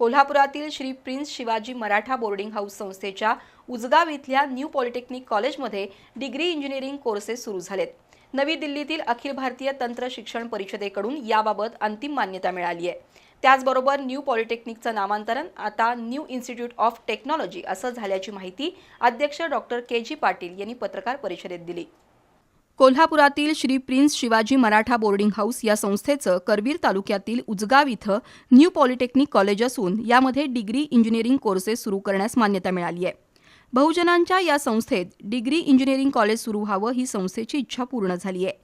कोल्हापुरातील Shri prince Shivaji Maratha boarding house संस्थेच्या उजगाव इथल्या न्यू पॉलिटेक्निक कॉलेजमध्ये डिग्री इंजिनिअरिंग कोर्सेस सुरू झालेत. नवी दिल्लीतील अखिल भारतीय तंत्र शिक्षण परिषदेकडून याबाबत अंतिम मान्यता मिळाली आहे. त्याचबरोबर न्यू पॉलिटेक्निकचं नामांतरण आता न्यू इन्स्टिट्यूट ऑफ टेक्नॉलॉजी असं झाल्याची माहिती अध्यक्ष डॉक्टर के जी पाटील यांनी पत्रकार परिषदेत दिली. कोल्हापुरातील Shri prince Shivaji Maratha boarding house या संस्थेचं करवीर तालुक्यातील उजगाव इथं न्यू पॉलिटेक्निक कॉलेज असून यामध्ये डिग्री इंजिनिअरिंग कोर्सेस सुरू करण्यास मान्यता मिळाली आहे. बहुजनांच्या या संस्थेत डिग्री इंजिनिअरिंग कॉलेज सुरू व्हावं ही संस्थेची इच्छा पूर्ण झाली आहे.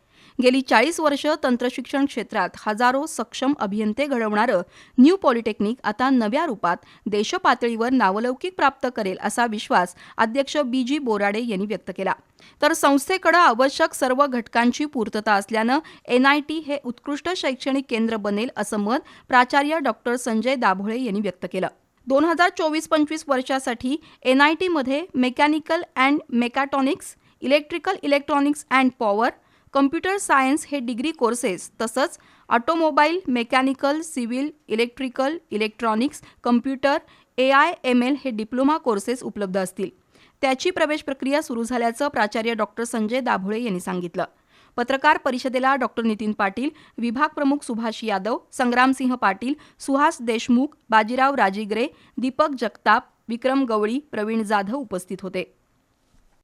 गेली चाळीस वर्ष तंत्रशिक्षण क्षेत्रात हजारो सक्षम अभियंते घडवणारं न्यू पॉलिटेक्निक आता नव्या रूपात देशपातळीवर नावलौकिक प्राप्त करेल असा विश्वास अध्यक्ष बी जी बोराडे यांनी व्यक्त केला. तर संस्थेकडे आवश्यक सर्व घटकांची पूर्तता असल्यानं एनआयटी हे उत्कृष्ट शैक्षणिक केंद्र बनेल असं मत प्राचार्य डॉक्टर संजय दाभोळे यांनी व्यक्त केलं. दोन हजार चोवीस पंचवीस वर्षासाठी एन आय टीमध्ये mechanical and mechatronics electrical electronics and power computer science हे डिग्री कोर्सेस तसंच automobile mechanical civil electrical electronics computer A I M L हे डिप्लोमा कोर्सेस उपलब्ध असतील. त्याची प्रवेश प्रक्रिया सुरू झाल्याचं प्राचार्य डॉक्टर संजय दाभोळे यांनी सांगितलं. पत्रकार परिषदेला डॉक्टर नितीन पाटील विभाग प्रमुख सुभाष यादव संग्रामसिंह पाटील सुहास देशमुख बाजीराव राजिग्रे दीपक जगताप विक्रम गवळी प्रवीण जाधव उपस्थित होते.